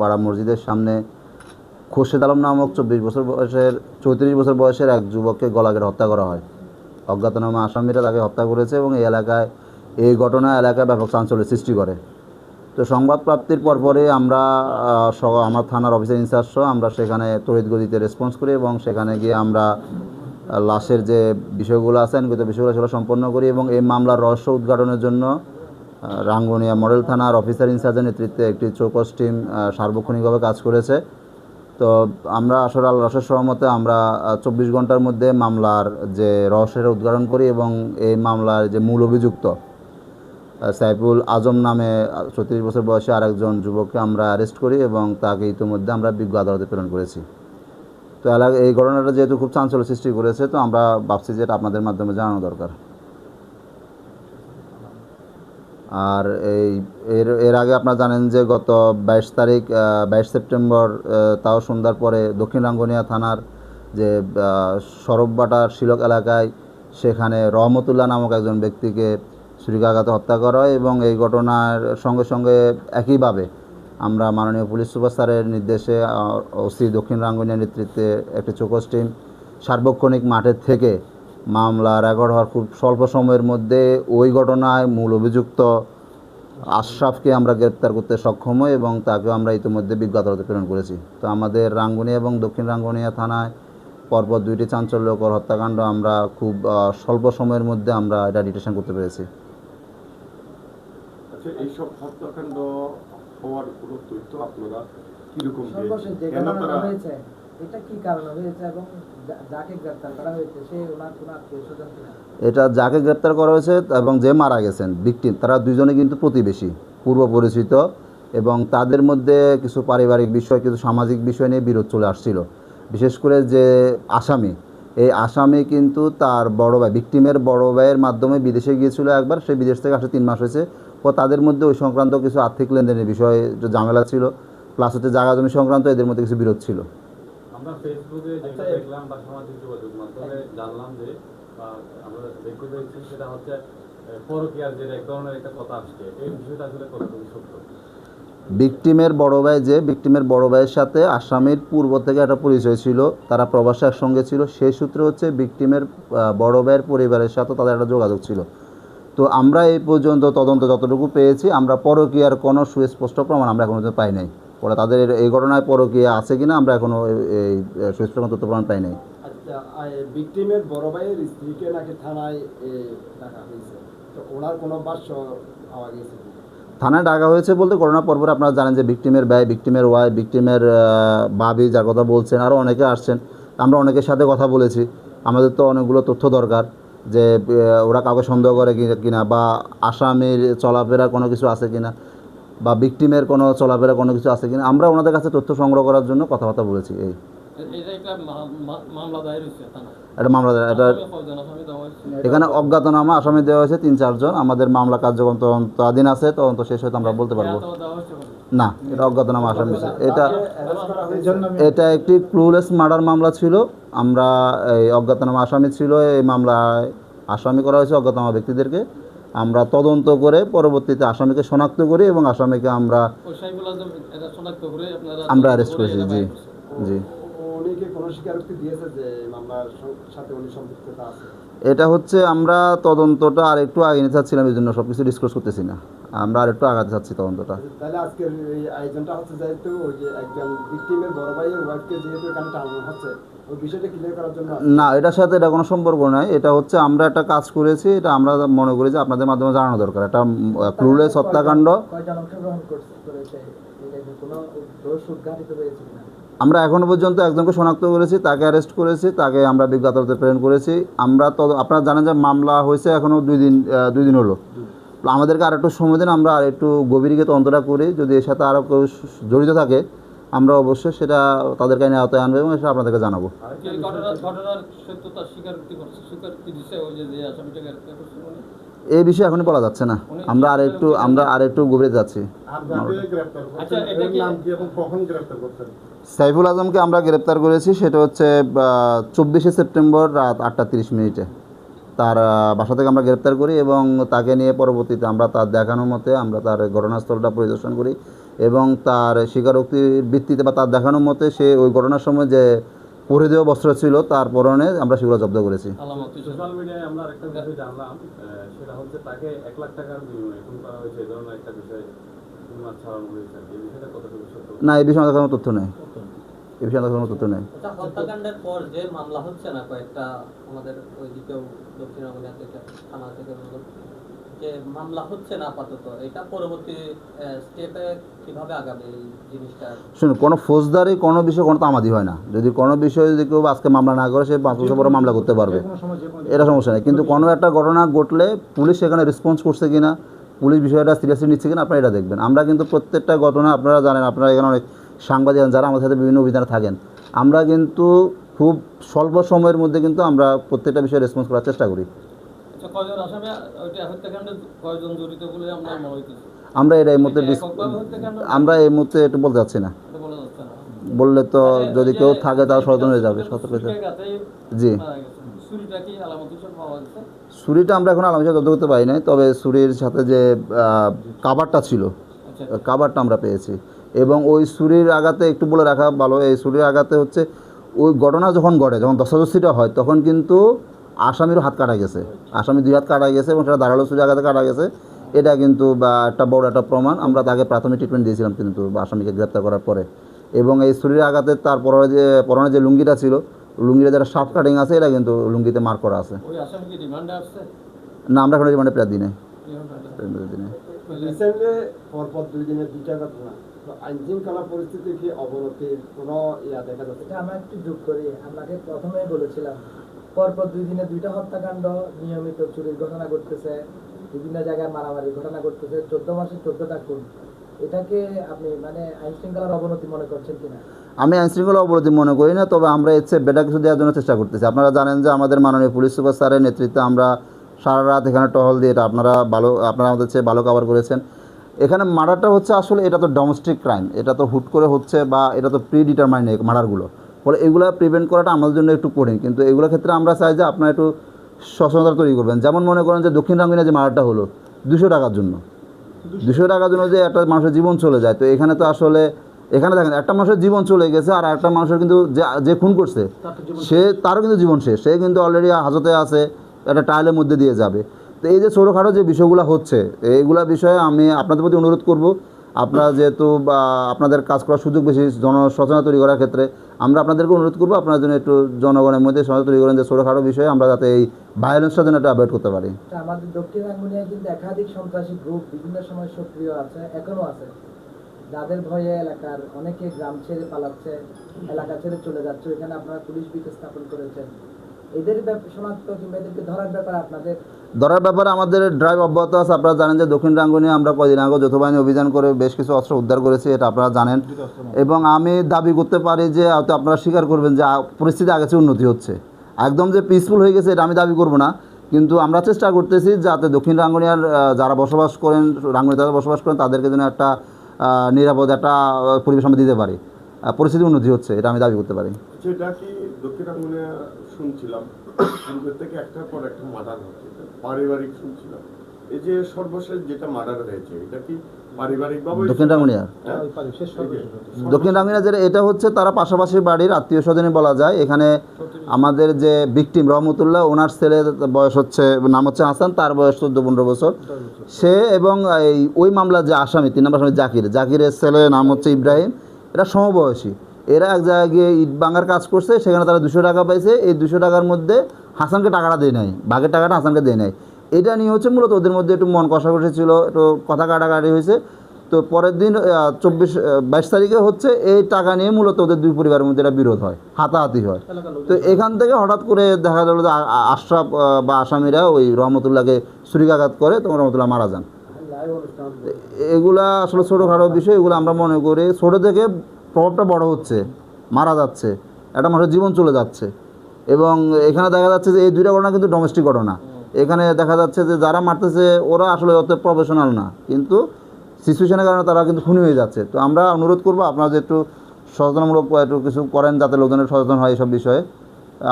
পাড়া মসজিদের সামনে খোরশেদ আলম নামক চব্বিশ বছর বয়সের, চৌত্রিশ বছর বয়সের এক যুবককে গলা কেটে হত্যা করা হয়। অজ্ঞাতনামা আসামিরা তাকে হত্যা করেছে এবং এই এলাকায়, এই ঘটনা এলাকায় ব্যাপক চাঞ্চল্যের সৃষ্টি করে। তো সংবাদ প্রাপ্তির পরপরই আমরা আমার থানার অফিসার ইনচার্জ সহ আমরা সেখানে তড়িৎ গতিতে রেসপন্স করি এবং সেখানে গিয়ে আমরা লাশের যে বিষয়গুলো আছে, আইনগত বিষয়গুলো সেগুলো সম্পন্ন করি এবং এই মামলার রহস্য উদ্ঘাটনের জন্য রাঙ্গুনিয়া মডেল থানার অফিসার ইনচার্জের নেতৃত্বে একটি চৌকস টিম সার্বক্ষণিকভাবে কাজ করেছে। তো আমরা আসলে আল্লাহ রসের সহমতে আমরা চব্বিশ ঘণ্টার মধ্যে মামলার যে রহস্যের উদ্ঘাটন করি এবং এই মামলার যে মূল অভিযুক্ত সাইফুল আজম নামে ছত্রিশ বছর বয়সে আরেকজন যুবককে আমরা অ্যারেস্ট করি এবং তাকে ইতিমধ্যে আমরা বিজ্ঞ আদালতে প্রেরণ করেছি। তো এলাকা এই ঘটনাটা যেহেতু খুব চাঞ্চল্য সৃষ্টি করেছে, তো আমরা ভাবছি যে এটা আপনাদের মাধ্যমে জানানো দরকার। আর এই এর এর আগে আপনারা জানেন যে গত বাইশ তারিখ বাইশ সেপ্টেম্বর তাও সন্ধ্যার পরে দক্ষিণ রাঙ্গনিয়া থানার যে সরববাটার শিলক এলাকায় সেখানে রহমতুল্লাহ নামক একজন ব্যক্তিকে ছুরিকাঘাতে হত্যা করা হয় এবং এই ঘটনার সঙ্গে সঙ্গে একইভাবে আমরা মাননীয় পুলিশ সুপার স্যারের নির্দেশে ওসি দক্ষিণ রাঙ্গনিয়া নেতৃত্বে একটি চৌকস টিম সার্বক্ষণিক মাঠের থেকে মামলা রেকর্ড হওয়ার খুব স্বল্প সময়ের মধ্যে ওই ঘটনায় মূল অভিযুক্ত আশরাফকে আমরা গ্রেপ্তার করতে সক্ষম হই এবং তাকেও আমরা ইতিমধ্যে বিজ্ঞ আদালতে প্রেরণ করেছি। তো আমাদের রাঙ্গুনিয়া এবং দক্ষিণ রাঙ্গুনিয়া থানায় পরপর দুইটি চাঞ্চল্যকর হত্যাকাণ্ড আমরা খুব স্বল্প সময়ের মধ্যে আমরা এটা ডিটেশন করতে পেরেছি। আচ্ছা এইসব হত্যাকাণ্ড হওয়ার কোনো তথ্য আপনারা কীরকম এটা যাকে গ্রেপ্তার করা হয়েছে এবং যে মারা গেছেন ভিকটিম তারা দুজনে কিন্তু প্রতিবেশী, পূর্ব পরিচিত এবং তাদের মধ্যে কিছু পারিবারিক বিষয়, কিছু সামাজিক বিষয় নিয়ে বিরোধ চলে আসছিল। বিশেষ করে যে আসামি, এই আসামি কিন্তু তার বড় ভাই ভিকটিমের বড় ভাইয়ের মাধ্যমে বিদেশে গিয়েছিল একবার, সে বিদেশ থেকে আসে তিন মাস হয়েছে। ও তাদের মধ্যে ওই সংক্রান্ত কিছু আর্থিক লেনদেনের বিষয়ে ঝামেলা ছিল। প্লাস হচ্ছে জায়গা জমি সংক্রান্ত এদের মধ্যে কিছু বিরোধ ছিল। আমরা ফেসবুকে যেটা আচ্ছা, দেখলাম বা সামাজিক যোগাযোগ মাধ্যমে জানলাম যে আমরা দেখতে পেয়েছি সেটা হচ্ছে পরকীয়ার যে এক ধরনের একটা কথা আসছে। এই বিষয়টা আসলে কতটুকু সত্য? ভিকটিমের বড় ভাই যে ভিকটিমের বড় ভাইয়ের সাথে আসামির পূর্ব থেকে একটা পরিচয় ছিল তারা প্রবাসে একসঙ্গে ছিল সেই সূত্রে হচ্ছে ভিকটিমের বড় ভাইয়ের পরিবারের সাথে তাদের একটা যোগাযোগ ছিল। তো আমরা এই পর্যন্ত তদন্ত যতটুকু পেয়েছি আমরা পরকীয়ার কোনো সুস্পষ্ট প্রমাণ আমরা এখনও পর্যন্ত পাই নাই। পরে তাদের এই ঘটনায় পরকীয়া আছে কিনা আমরা এখনও এই- সুস্পষ্ট তথ্য প্রমাণ পাই নাই আচ্ছা ভিকটিমের বড় ভাইয়ের স্ত্রীকে নাকি থানায় ডাকা হয়েছে? তো ওনার কোনো ভাষ্য পাওয়া গেছে থানায় ডাকা হয়েছে বলতে করোনার পরপর আপনারা জানেন যে ভিকটিমের ব্যয় ভিকটিমের ওয়াই ভিকটিমের বাবি যার কথা বলছেন আরও অনেকে আসছেন। আমরা অনেকের সাথে কথা বলেছি। আমাদের তো অনেকগুলো তথ্য দরকার যে ওরা কাউকে সন্দেহ করে কি- কিনা বা আসামির চলাফেরা কোনো কিছু আছে কিনা। বা ভিকটিমের কোনো চলাফেরা কোনো কিছু আছে কিনা আমরা ওনাদের কাছে তথ্য সংগ্রহ করার জন্য কথাবার্তা বলেছি এই। এটা মামলা দায়ের হয়েছে থানা। একটা মামলা এটা আসামি দেওয়া হয়েছে। এখানে অজ্ঞাতনামা আসামি দেওয়া হয়েছে তিন চারজন। আমাদের মামলা কার্যক্রম তদন্ত তদন্তাধীন আছে তদন্ত শেষ হয়তো আমরা বলতে পারব? না এটা অজ্ঞাতনামা আসামি এটা করা হয়েছে? এটা একটি ক্লুলেস মার্ডার মামলা ছিল। আমরা এই অজ্ঞাতনামা আসামি ছিল এই মামলায় আসামি করা হয়েছে অজ্ঞাতনামা ব্যক্তিদেরকে। আমরা তদন্ত করে পরবর্তীতে আসামিকে শনাক্ত করি এবং আসামিকে আমরা ওই সাইফুল আজম এটা শনাক্ত করে আপনারা আমরা অ্যারেস্ট করেছি জি জি। অনেকে কোনো স্বীকারোক্তি দিয়েছে যে মামলার সাথে উনি সম্পৃক্ততা আছে। এটা হচ্ছে আমরা তদন্তটা আর একটু আগে চাচ্ছিলাম এই জন্য সব কিছু ডিসকাস করতেছি না। আমরা আর একটু আগাতে চাচ্ছি তদন্তটা। তাহলে আজকের এই আয়োজনটা হচ্ছে যেহেতু ওই যে একজন ভিকটিমের বড় ভাইয়ের ওয়াইফকে যেহেতু এখানে টানানো হচ্ছে ওই বিষয়টা ক্লিয়ার করার জন্য না এটার সাথে এটা কোনো সম্পর্ক নাই। এটা হচ্ছে আমরা একটা কাজ করেছি এটা আমরা মনে করি যে আপনাদের মাধ্যমে জানানো দরকার। এটা ক্লুলেস হত্যাকাণ্ড। আমরা এখনও পর্যন্ত একজনকে শনাক্ত করেছি, তাকে অ্যারেস্ট করেছি, তাকে আমরা বিজ্ঞ আদালতে প্রেরণ করেছি। আমরা তো, আপনারা জানেন যে মামলা হয়েছে এখনও দুই দিন দুই দিন হলো। আমাদেরকে আর একটু সময় দিন, আমরা আর একটু গভীরকে তদন্তটা করি। যদি এর সাথে আরও কেউ জড়িত থাকে, আমরা অবশ্যই সেটা তাদেরকে আইনে আওতায় আনব এবং সেটা আপনাদেরকে জানাব। ঘটনার সত্যতা যে এই বিষয়ে এখনই বলা যাচ্ছে না। আমরা আর একটু আমরা আর একটু গভীরে যাচ্ছি। আচ্ছা, সাইফুল আজমকে আমরা গ্রেপ্তার করেছি সেটা হচ্ছে চব্বিশে সেপ্টেম্বর রাত আটটা তিরিশ মিনিটে। তার বাসা থেকে আমরা গ্রেপ্তার করি এবং তাকে নিয়ে পরবর্তীতে আমরা তার দেখানো মতে আমরা তার ঘটনাস্থলটা পরিদর্শন করি এবং তার স্বীকারোক্তির ভিত্তিতে বা তার দেখানোর মতে সে ওই ঘটনার সময় যে পরিধেয় বস্ত্র ছিল তার পরনে আমরা সেগুলো জব্দ করেছি। না এই বিষয়ে আমাদের কোনো তথ্য নেই। এই বিষয়ে আমাদের কোনো তথ্য নেই। আচ্ছা হত্যাকাণ্ডের পর যে মামলা হচ্ছে না কয়েকটা আমাদের ওই দিকেও দক্ষিণ থানা থেকে যে মামলা হচ্ছে না আপাতত এটা পরবর্তী স্টেপে কীভাবে আগাবে এই জিনিসটা? শুনুন কোনো ফৌজদারি কোনো বিষয়ে কোনো তামাদি হয় না। যদি কোনো বিষয়ে যদি কেউ আজকে মামলা না করে সে পাঁচ বছর পরে মামলা করতে পারবে। এটা সমস্যা নেই। কিন্তু কোনো একটা ঘটনা ঘটলে পুলিশ সেখানে রেসপন্স করছে কিনা পুলিশ বিষয়টা সিরিয়াসলি নিচ্ছে কিনা আপনারা এটা দেখবেন। আমরা কিন্তু প্রত্যেকটা ঘটনা আপনারা জানেন আপনারা এখানে অনেক সাংবাদিক যারা আমাদের সাথে বিভিন্ন অভিযানে থাকেন। আমরা কিন্তু খুব স্বল্প সময়ের মধ্যে কিন্তু আমরা প্রত্যেকটা বিষয়ে রেসপন্স করার চেষ্টা করি। কয়জন? আসামি ওইটা হত্যাকাণ্ডে কয়জন জড়িত বলে আমরা মনে হইতেছে? আমরা এটা এই মুহূর্তে আমরা এই মুহূর্তে একটু বলতে চাচ্ছি না। যাচ্ছে না। বললে তো মানে যদি কেউ থাকে তার সচেতন হয়ে যাবে সতর্ক। জি। ছুরিটা ছুরিটা আমরা এখন আলামসা তদন্ত করতে পারি নাই তবে ছুরির সাথে যে আহ, কাভারটা ছিল আচ্ছা। কাভারটা আমরা পেয়েছি। এবং ওই ছুরির আঘাতে একটু বলে রাখা ভালো এই ছুরির আঘাতে হচ্ছে ওই ঘটনা যখন ঘটে যখন দশাদশিটা হয় তখন কিন্তু আসামিরও হাত কাটা গেছে। আসামি দুই হাত কাটা গেছে এবং সেটা ধারালো ছুরি আঘাতে কাটা গেছে। এটা কিন্তু বা একটা বড় একটা প্রমাণ। আমরা তাকে প্রাথমিক ট্রিটমেন্ট দিয়েছিলাম কিন্তু বা আসামিকে গ্রেপ্তার করার পরে। এবং এই ছুরির আঘাতে তার পরনে যে পরনে যে লুঙ্গিটা ছিল লুঙ্গিটা যারা শার্প কাটিং আছে এটা কিন্তু লুঙ্গিতে মার করা আছে। না আমরা এখন রিমান্ডে প্রায় দিনে। শৃঙ্খলা কি অবনতির কোনো ইয়া দেখা যাচ্ছে? এটা আমরা একটু যোগ করি। আপনাকে প্রথমেই বলেছিলাম পরপর দুই দিনে দুইটা হত্যাকাণ্ড নিয়মিত চুরির ঘটনা ঘটতেছে, বিভিন্ন জায়গায় মারামারির ঘটনা ঘটতেছে, চোদ্দ মাসে চোদ্দটা খুন। এটাকে আপনি মানে আইন শৃঙ্খলার অবনতি মনে করছেন কিনা? আমি আইনশৃঙ্খলা অবরোধী মনে করি না, তবে আমরা এর চেয়ে বেটার কিছু দেওয়ার জন্য চেষ্টা করতেছি। আপনারা জানেন যে আমাদের মাননীয় পুলিশ সুপার স্যারের নেতৃত্বে আমরা সারা রাত এখানে টহল দিয়ে এটা আপনারা ভালো, আপনারা আমাদের চেয়ে ভালো কভার করেছেন। এখানে মার্ডারটা হচ্ছে আসলে এটা তো ডোমেস্টিক ক্রাইম এটা তো হুট করে হচ্ছে বা এটা তো প্রি ডিটারমাইন মার্ডারগুলো। ফলে এগুলো প্রিভেন্ট করাটা আমাদের জন্য একটু কঠিন। কিন্তু এগুলোর ক্ষেত্রে আমরা চাই যে আপনারা একটু সচেতনতা তৈরি করবেন। যেমন মনে করেন যে দক্ষিণ রাঙ্গিনা যে মার্ডারটা হলো দুশো টাকার জন্য। দুশো টাকার জন্য যে একটা মানুষের জীবন চলে যায়। তো এখানে তো আসলে এখানে দেখেন একটা মানুষের জীবন চলে গেছে আর একটা মানুষের কিন্তু যে যে খুন করছে সে তারও কিন্তু জীবন শেষ। সে কিন্তু অলরেডি হাজতে আছে একটা ট্রায়ালের মধ্যে দিয়ে যাবে। তো এই যে ছোটোখাটো যে বিষয়গুলো হচ্ছে এইগুলা বিষয়ে আমি আপনাদের প্রতি অনুরোধ করব। আপনারা যেহেতু, বা আপনাদের কাজ করার সুযোগ বেশি, জনসচেতনতা তৈরি করার ক্ষেত্রে আমরা আপনাদেরকে অনুরোধ করব, আপনার জন্য একটু জনগণের মধ্যে সচেতনতা তৈরি করেন যে ছোটোখাটো বিষয়ে আমরা যাতে এই ভায়োলেন্সটা যেন একটু অ্যাভয়েড করতে পারি। আমাদের দক্ষিণ আঙ্গুনিয়ায় কিন্তু একাধিক সন্ত্রাসী গ্রুপ বিভিন্ন সময় সক্রিয় আছে, এখনও আছে। যাদের ভয়ে এলাকার অনেকে গ্রাম ছেড়ে পালাচ্ছে, এলাকা ছেড়ে চলে যাচ্ছে আপনারা পুলিশ বিকে স্থাপন করেছেন। এদের শনাক্ত কিংবা এদেরকে ধরার ব্যাপারে আপনাদের ধরার ব্যাপারে আমাদের ড্রাইভ অব্যাহত আছে। আপনারা জানেন যে দক্ষিণ রাঙ্গুনি আমরা কদিন আগে যৌথ বাহিনী অভিযান করে বেশ কিছু অস্ত্র উদ্ধার করেছি এটা আপনারা জানেন। এবং আমি দাবি করতে পারি যে হয়তো আপনারা স্বীকার করবেন যে পরিস্থিতি আগে চেয়ে উন্নতি হচ্ছে। একদম যে পিসফুল হয়ে গেছে এটা আমি দাবি করব না। কিন্তু আমরা চেষ্টা করতেছি যাতে দক্ষিণ রাঙ্গুনিয়ার যারা বসবাস করেন রাঙ্গুনি যারা বসবাস করেন তাদেরকে যেন একটা নিরাপদ একটা পরিবেশ আমরা দিতে পারি। আহ, পরিস্থিতি উন্নতি হচ্ছে এটা আমি দাবি করতে পারি। যেটা কি দক্ষিণ আঙ্গুনে শুনছিলাম থেকে একটার পর একটা মার্ডার হচ্ছে এটা পারিবারিক শুনছিলাম। এই যে সর্বশেষ যেটা মার্ডার হয়েছে এটা কি দক্ষিণ রাঙ্গুনিয়া দক্ষিণ রাঙ্গিনা যেটা এটা হচ্ছে তারা পাশাপাশি বাড়ির আত্মীয় স্বজনই বলা যায়। এখানে আমাদের যে ভিকটিম রহমতুল্লাহ ওনার ছেলের বয়স হচ্ছে নাম হচ্ছে হাসান তার বয়স চোদ্দ পনেরো বছর। সে এবং এই ওই মামলা যে আসামি তিন নম্বর আসামি জাকির জাকিরের ছেলে নাম হচ্ছে ইব্রাহিম। এরা সমবয়সী। এরা এক জায়গায় গিয়ে ইট ভাঙার কাজ করছে, সেখানে তারা দুশো টাকা পাইছে। এই দুশো টাকার মধ্যে হাসানকে টাকাটা দেয় নাই, বাঘের টাকাটা হাসানকে দেয় নাই। এটা নিয়ে হচ্ছে মূলত ওদের মধ্যে একটু মন কষাকষি ছিল, একটু কথা কাটাকাটি হয়েছে। তো পরের দিন চব্বিশ বাইশ তারিখে হচ্ছে এই টাকা নিয়ে মূলত ওদের দুই পরিবারের মধ্যে একটা বিরোধ হয়, হাতাহাতি হয়। তো এখান থেকে হঠাৎ করে দেখা গেল যে আশরাফ বা আসামিরা ওই রহমতুল্লাহকে ছুরিকাঘাত করে তখন রহমতুল্লাহ মারা যান। এগুলা আসলে ছোটোখাটো বিষয় এগুলো আমরা মনে করি ছোটো থেকে প্রভাবটা বড় হচ্ছে মারা যাচ্ছে একটা মানুষের জীবন চলে যাচ্ছে। এবং এখানে দেখা যাচ্ছে যে এই দুইটা ঘটনা কিন্তু ডোমেস্টিক ঘটনা। এখানে দেখা যাচ্ছে যে যারা মারতেছে ওরা আসলে অত প্রফেশনাল না। কিন্তু সিচুয়েশনের কারণে তারা কিন্তু খুনি হয়ে যাচ্ছে। তো আমরা অনুরোধ করব আপনারা যে একটু সচেতনমূলক একটু কিছু করেন যাতে লোকজনের সচেতন হয় এইসব বিষয়ে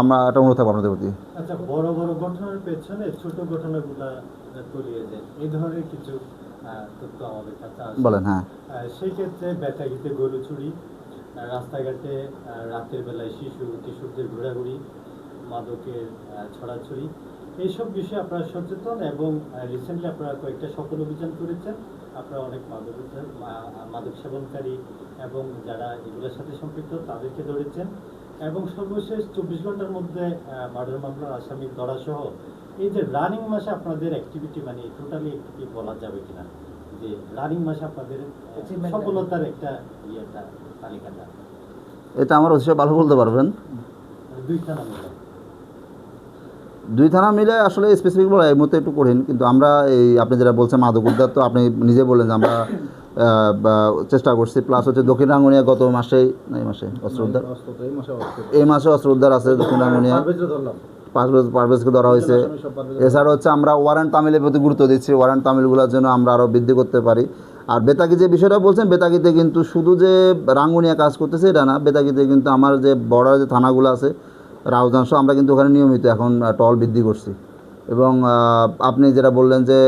আমরা একটা অনুরোধ থাকব আপনাদের প্রতি। আচ্ছা বড় বড় ঘটনার পেছনে ছোট ঘটনাগুলা তলিয়ে যায় এই ধরনের কিছু তথ্য আমাদের কাছে আসে বলেন হ্যাঁ। আহ, সেই গরু চুরি রাস্তাঘাটে রাতের বেলায় শিশু কিশোরদের ঘোরাঘুরি মাদকের ছড়াছড়ি এইসব বিষয়ে আপনারা সচেতন এবং রিসেন্টলি আপনারা কয়েকটা সফল অভিযান করেছেন। আপনারা অনেক মাদক মাদক সেবনকারী এবং যারা এগুলোর সাথে সম্পৃক্ত তাদেরকে ধরেছেন। এবং সর্বশেষ চব্বিশ ঘণ্টার মধ্যে মার্ডার মামলার আসামি ধরা সহ এই যে রানিং মাসে আপনাদের অ্যাক্টিভিটি মানে টোটালি কি বলা যাবে কিনা? যে রানিং মাসে আপনাদের সফলতার একটা ইয়েটা তালিকাটা। এটা আমার অতিশয় ভালো বলতে পারবেন। মানে দুই থানা মিলে। দুই থানা মিলে আসলে স্পেসিফিক বলা এই মুহূর্তে একটু কঠিন কিন্তু আমরা এই আপনি যেটা বলছেন মাদক উদ্ধার তো আপনি নিজে বললেন যে আমরা চেষ্টা করছি। প্লাস হচ্ছে দক্ষিণ রাঙ্গুনিয়া গত মাসেই এই মাসে অস্ত্র উদ্ধার? এই মাসে অস্ত্র উদ্ধার আছে দক্ষিণ রাঙ্গুনিয়া পারভেজ পারভেজকে ধরা হয়েছে। এছাড়া হচ্ছে আমরা ওয়ারেন্ট তামিলের প্রতি গুরুত্ব দিচ্ছি। ওয়ারেন্ট তামিলগুলোর জন্য আমরা আরও বৃদ্ধি করতে পারি। আর বেতাকি যে বিষয়টা বলছেন বেতাকিতে কিন্তু শুধু যে রাঙ্গুনিয়া কাজ করতেছে এটা না। বেতাকিতে কিন্তু আমার যে বর্ডার যে থানাগুলো আছে রাউজাংশ আমরা কিন্তু ওখানে নিয়মিত এখন টল বৃদ্ধি করছি। এবং আপনি যেটা বললেন যে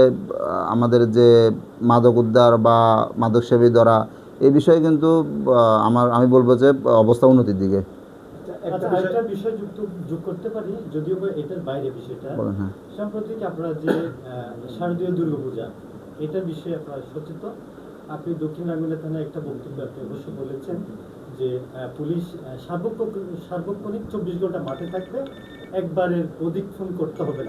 আমাদের যে মাদক উদ্ধার বা মাদক সেবী ধরা এই বিষয়ে কিন্তু আমার আমি বলব যে অবস্থা উন্নতির দিকে। একটা বিষয় যুক্ত যোগ করতে পারি যদিও এটার বাইরে বিষয়টা। হ্যাঁ। সাম্প্রতিক আপনারা যে শারদীয় দুর্গাপূজা এটার বিষয়ে আপনারা সচেতন। আপনি দক্ষিণ থানায় একটা বক্তব্য আপনি অবশ্য বলেছেন যে পুলিশ সার্বক্ষণিক সার্বক্ষণিক চব্বিশ ঘণ্টা মাঠে থাকবে একবারের অধিক ফোন করতে হবে না।